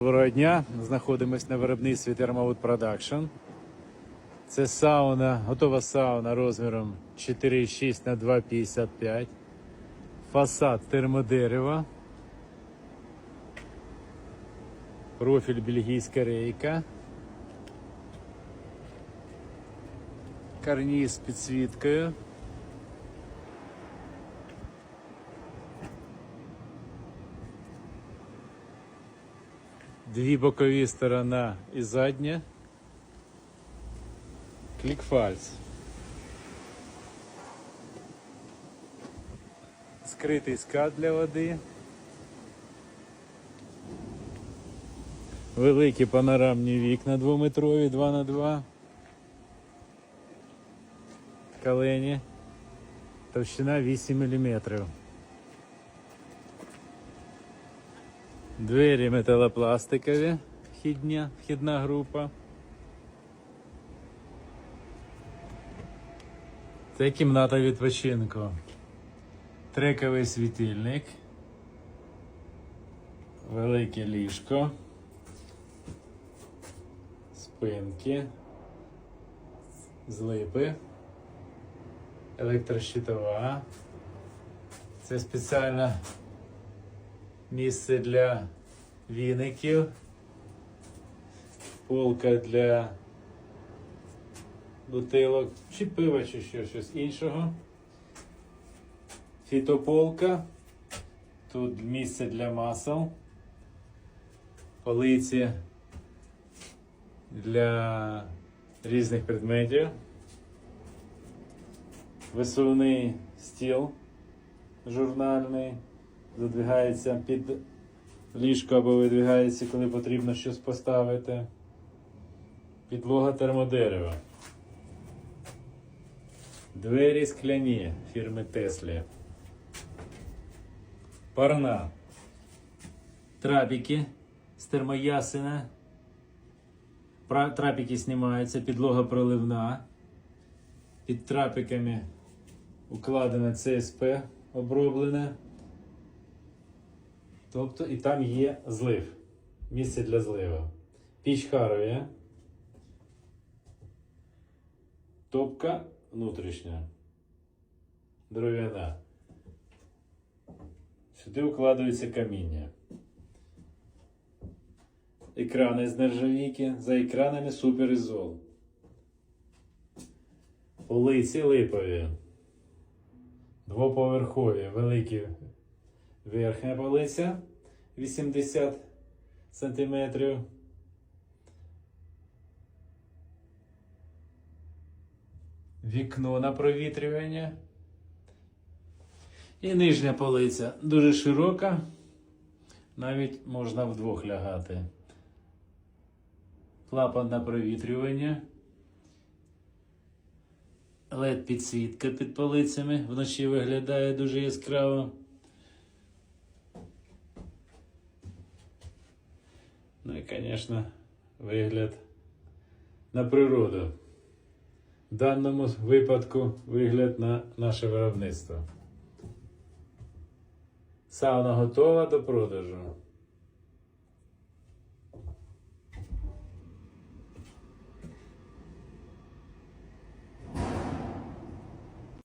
Доброго дня. Знаходимось на виробництві Thermowood Production. Це сауна, готова сауна розміром 4,6 на 2,55. Фасад термодерева. Профіль бельгійська рейка. Карніз з підсвіткою. Дві бокові сторона і задня. Клікфальс. Скритий скат для води. Великі панорамні вікна двометрові 2 на 2 Калені. Товщина 8 мм. Двері металопластикові, вхідня, вхідна група. Це кімната відпочинку. Трековий світильник. Велике ліжко. Спинки. Злипи. Електрощитова. Це спеціальна місце для віників, полка для бутилок, чи пива, чи ще щось іншого. Фітополка. Тут місце для масел, полиці для різних предметів, висувний стіл журнальний задвигається під ліжко або видвигається, коли потрібно щось поставити. Підлога термодерева. Двері скляні фірми Теслі. Парна. Трапіки з термоясена. Пра- Трапіки знімаються, підлога проливна. Під трапіками укладене ЦСП оброблене. Тобто і там є злив. Місце для зливу. Піч Харові. Топка внутрішня. Дров'яна. Сюди укладується каміння. Екрани з нержавійки. За екранами суперізол. Полиці липові. Двоповерхові, великі верхня полиця 80 сантиметрів. Вікно на провітрювання. І нижня полиця дуже широка. Навіть можна вдвох лягати. Клапан на провітрювання. led підсвітка під полицями. Вночі виглядає дуже яскраво. Ну і, звісно, вигляд на природу. В даному випадку вигляд на наше виробництво. Сауна готова до продажу.